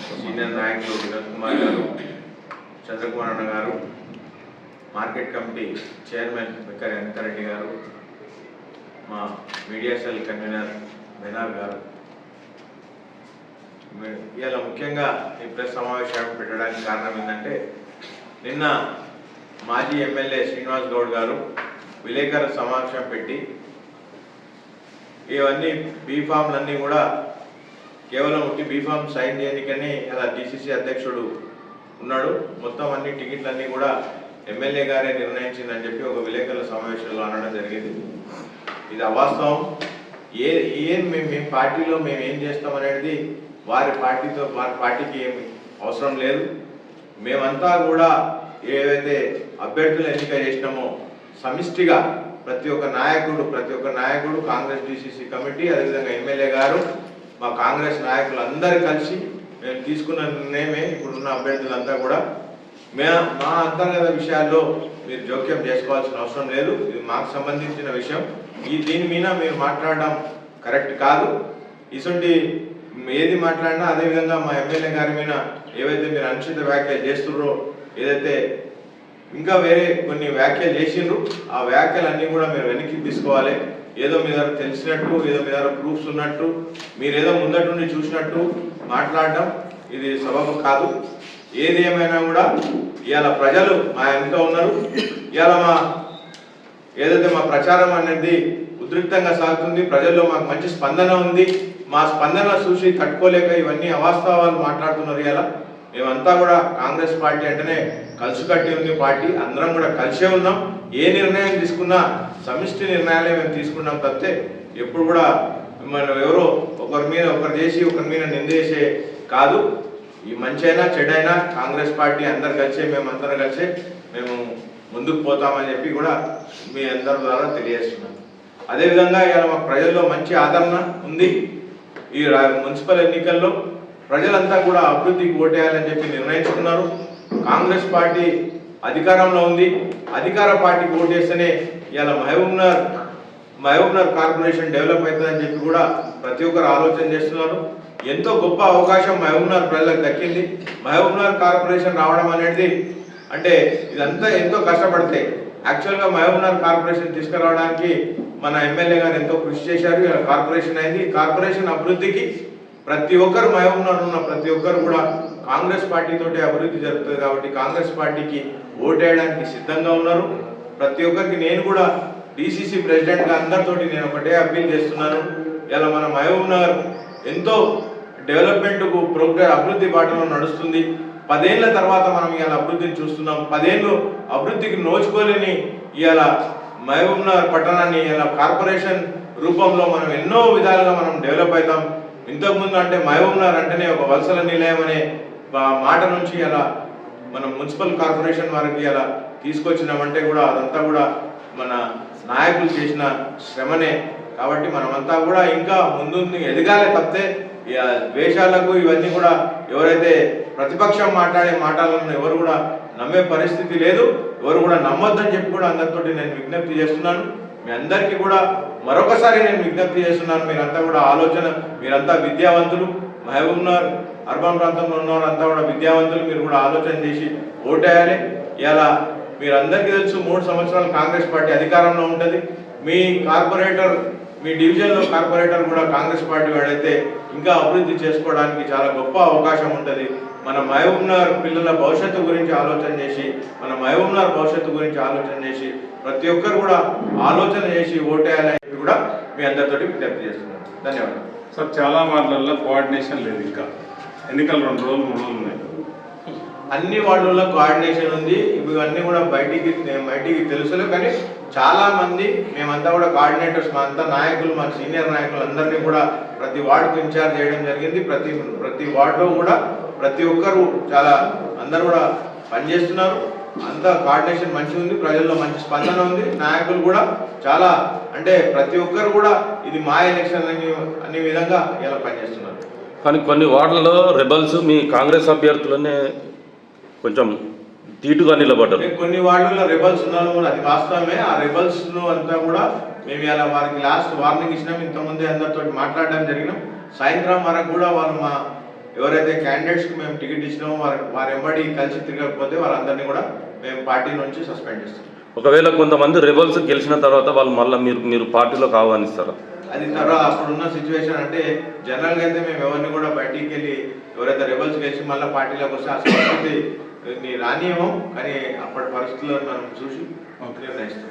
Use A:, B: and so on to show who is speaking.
A: Senior నాయకులు వినోద్ కుమార్ గారు చంద్రకుమార్ అన్న గారు మార్కెట్ కమిటీ చైర్మన్ విక్కర్ వెంకరెడ్డి గారు మా మీడియా సెల్ కన్వీనర్ మెనార్ గారు. ఇవాళ ముఖ్యంగా ఈ ప్రెస్ సమావేశాన్ని పెట్టడానికి కారణం ఏంటంటే నిన్న మాజీ ఎమ్మెల్యే శ్రీనివాస్ గౌడ్ గారు విలేకరుల సమావేశం పెట్టి ఇవన్నీ బీఫామ్లన్నీ కూడా కేవలం ఒకటి బీఫామ్ సైన్ చేయనికని అలా డిసిసి అధ్యక్షుడు ఉన్నాడు. మొత్తం అన్ని టికెట్లన్నీ కూడా ఎమ్మెల్యే గారే నిర్ణయించిందని చెప్పి ఒక విలేకరుల సమావేశంలో అనడం జరిగింది. ఇది అవాస్తవం. ఏ ఏం మేము మేము పార్టీలో మేము ఏం చేస్తాం అనేది వారి పార్టీతో వారి పార్టీకి ఏమి అవసరం లేదు. మేమంతా కూడా ఏవైతే అభ్యర్థులు ఎన్నిక చేసినామో సమిష్టిగా ప్రతి ఒక్క నాయకుడు ప్రతి ఒక్క నాయకుడు Congress D C C committee అదేవిధంగా ఎమ్మెల్యే గారు మా కాంగ్రెస్ నాయకులు అందరు కలిసి మేము తీసుకున్న నిర్ణయమే ఇప్పుడున్న అభ్యర్థులంతా కూడా. మే మా అంతర్గత విషయాల్లో మీరు జోక్యం చేసుకోవాల్సిన అవసరం లేదు. ఇది మాకు సంబంధించిన విషయం. ఈ దీని మీద మీరు మాట్లాడడం కరెక్ట్ కాదు. ఇటువంటి ఏది మాట్లాడినా అదేవిధంగా మా ఎమ్మెల్యే గారి మీద ఏవైతే మీరు అనుచిత వ్యాఖ్యలు చేస్తున్నారో ఏదైతే ఇంకా వేరే కొన్ని వ్యాఖ్యలు చేసిండ్రు. ఆ వ్యాఖ్యలన్నీ కూడా మీరు వెనక్కి తీసుకోవాలి. ఏదో మీ దగ్గర తెలిసినట్టు ఏదో మీ దగ్గర ప్రూఫ్స్ ఉన్నట్టు మీరు ఏదో ముందటి నుండి చూసినట్టు మాట్లాడడం ఇది సబబు కాదు. ఏది ఏమైనా కూడా ఇవాళ ప్రజలు మా వెనుక ఉన్నారు. ఇవాళ మా ఏదైతే మా ప్రచారం అనేది ఉద్రిక్తంగా సాగుతుంది ప్రజల్లో మాకు మంచి స్పందన ఉంది. మా స్పందన చూసి తట్టుకోలేక ఇవన్నీ అవాస్తవాలు మాట్లాడుతున్నారు ఇలా మేమంతా కూడా కాంగ్రెస్ పార్టీ అంటేనే కలిసికట్టి ఉంది పార్టీ అందరం కూడా కలిసే ఉన్నాం. ఏ నిర్ణయం తీసుకున్నా సమిష్టి నిర్ణయాలే మేము తీసుకున్నాం తప్పితే ఎప్పుడు కూడా మనం ఎవరో ఒకరి మీద ఒకరు చేసి ఒకరి మీద నిందేసే కాదు. ఈ మంచి అయినా చెడైనా కాంగ్రెస్ పార్టీ అందరు కలిసే మేము అందరం కలిసే మేము ముందుకు పోతామని చెప్పి కూడా మీ అందరి ద్వారా తెలియజేస్తున్నాం. అదేవిధంగా ఇవాళ మా ప్రజల్లో మంచి ఆదరణ ఉంది. ఈ మున్సిపల్ ఎన్నికల్లో ప్రజలంతా కూడా అభివృద్ధికి ఓటేయాలని చెప్పి నిర్ణయించుకున్నారు. కాంగ్రెస్ పార్టీ అధికారంలో ఉంది. అధికార పార్టీకి ఓటేస్తేనే ఇవాళ మహబూబ్నగర్ మహబూబ్నగర్ కార్పొరేషన్ డెవలప్ అవుతుందని చెప్పి కూడా ప్రతి ఒక్కరు ఆలోచన చేస్తున్నారు. ఎంతో గొప్ప అవకాశం మహబూబ్నగర్ ప్రజలకు దక్కింది. మహబూబ్నగర్ కార్పొరేషన్ రావడం అనేది అంటే ఇదంతా ఎంతో కష్టపడితే యాక్చువల్గా మహబూబ్నగర్ కార్పొరేషన్ తీసుకురావడానికి మన ఎమ్మెల్యే గారు ఎంతో కృషి చేశారు. ఇలా కార్పొరేషన్ అయింది. కార్పొరేషన్ అభివృద్ధికి ప్రతి ఒక్కరు మహబూబ్నగర్ ఉన్న ప్రతి ఒక్కరు కూడా కాంగ్రెస్ పార్టీతోటి అభివృద్ధి జరుగుతుంది కాబట్టి కాంగ్రెస్ పార్టీకి ఓటేయడానికి సిద్ధంగా ఉన్నారు. ప్రతి ఒక్కరికి నేను కూడా డిసిసి ప్రెసిడెంట్గా అందరితోటి నేను ఒకటే అప్పీల్ చేస్తున్నాను. ఇలా మన మహబూబ్ నగర్ ఎంతో డెవలప్మెంట్కు ప్రోగ్రెస్ అభివృద్ధి బాటలో నడుస్తుంది. పదేళ్ళ తర్వాత మనం ఇవాళ అభివృద్ధిని చూస్తున్నాం. పదేళ్ళు అభివృద్ధికి నోచుకోలేని ఇవాళ మహబూబ్ నగర్ పట్టణాన్ని ఇలా కార్పొరేషన్ రూపంలో మనం ఎన్నో విధాలుగా మనం డెవలప్ అవుతాం ఇంతకుముందు అంటే మహబూబ్నగర్ అంటేనే ఒక వలసల నిలయం అనే మాట నుంచి అలా మనం మున్సిపల్ కార్పొరేషన్ వారికి అలా తీసుకొచ్చినామంటే కూడా అదంతా కూడా మన నాయకులు చేసిన శ్రమనే. కాబట్టి మనమంతా కూడా ఇంకా ముందు ఎదగాలి తప్పితే ఇక ద్వేషాలకు ఇవన్నీ కూడా ఎవరైతే ప్రతిపక్షం మాట్లాడే మాటలను ఎవరు కూడా నమ్మే పరిస్థితి లేదు. ఎవరు కూడా నమ్మొద్దని చెప్పి కూడా అందరితోటి నేను విజ్ఞప్తి చేస్తున్నాను. మీ అందరికీ కూడా మరొకసారి నేను విజ్ఞప్తి చేస్తున్నాను మీరంతా కూడా ఆలోచన మీరంతా విద్యావంతులు మహబూబ్నగర్ అర్బన్ ప్రాంతంలో ఉన్నవారంతా కూడా విద్యావంతులు మీరు కూడా ఆలోచన చేసి ఓటేయాలి. ఇలా మీరందరికీ తెలుసు మూడు సంవత్సరాలు కాంగ్రెస్ పార్టీ అధికారంలో ఉంటుంది. మీ కార్పొరేటర్ మీ డివిజన్లో కార్పొరేటర్ కూడా కాంగ్రెస్ పార్టీ వాడైతే ఇంకా అభివృద్ధి చేసుకోవడానికి చాలా గొప్ప అవకాశం ఉంటుంది. మన మహబూబ్నగర్ పిల్లల భవిష్యత్తు గురించి ఆలోచన చేసి మన మహబూబ్నగర్ భవిష్యత్తు గురించి ఆలోచన చేసి ప్రతి ఒక్కరు కూడా ఆలోచన చేసి ఓటేయాలని కూడా మీ అందరితోటి విజ్ఞప్తి చేస్తున్నాను ధన్యవాదాలు.
B: సార్ చాలా వార్డులలో కోఆర్డినేషన్ లేదు ఇంకా. ఎన్నికలు రెండు రోజులు మూడు రోజులు ఉన్నాయి.
A: అన్ని వార్డుల్లో కోఆర్డినేషన్ ఉంది. ఇవన్నీ కూడా బయటికి బయటికి తెలుసులే. కానీ చాలా మంది మేమంతా కూడా కోఆర్డినేటర్స్ మా అంతా నాయకులు మా సీనియర్ నాయకులు అందరినీ కూడా ప్రతి వార్డుకు ఇన్ఛార్జ్ చేయడం జరిగింది. ప్రతి ప్రతి వార్డులో కూడా ప్రతి ఒక్కరు చాలా అందరూ కూడా పనిచేస్తున్నారు. అంతా కోఆర్డినేషన్ మంచిగా ఉంది ప్రజల్లో మంచి స్పందన ఉంది. నాయకులు కూడా చాలా అంటే ప్రతి ఒక్కరు కూడా ఇది మా ఎలక్షన్ అని అనే విధంగా ఇలా పనిచేస్తున్నారు.
C: కానీ కొన్ని వార్డులలో రెబల్స్ మీ కాంగ్రెస్ అభ్యర్థులనే కొంచెం ధీటుగా నిలబడ్డారు.
A: కొన్ని వార్డుల్లో రెబల్స్ ఉన్నారు అది వాస్తవమే. ఆ రెబల్స్ అంతా కూడా మేము ఇలా వారికి లాస్ట్ వార్నింగ్ ఇచ్చినాం. ఇంతకుముందే అందరితో మాట్లాడడం జరిగినాం. సాయంత్రం వరకు కూడా వాళ్ళు మా ఎవరైతే క్యాండిడేట్స్కి మేము టికెట్ ఇచ్చినామో వారి వారి ఎంబడి కలిసి తిరగకపోతే వాళ్ళందరినీ కూడా మేము పార్టీ నుంచి సస్పెండ్ చేస్తాం.
C: ఒకవేళ కొంతమంది రెబల్స్ గెలిచిన తర్వాత వాళ్ళు మళ్ళీ మీరు మీరు పార్టీలోకి ఆహ్వానిస్తారా
A: అది తర్వాత అప్పుడున్న సిచ్యువేషన్ అంటే జనరల్గా అయితే మేము ఎవరిని కూడా బయటికి వెళ్ళి ఎవరైతే రెబల్స్ గెలిచి మళ్ళీ పార్టీలోకి వస్తే ఆ సంస్కృతి రానియమం కానీ అప్పటి పరిస్థితుల్లో మనం చూసి. నిర్ణయిస్తాం.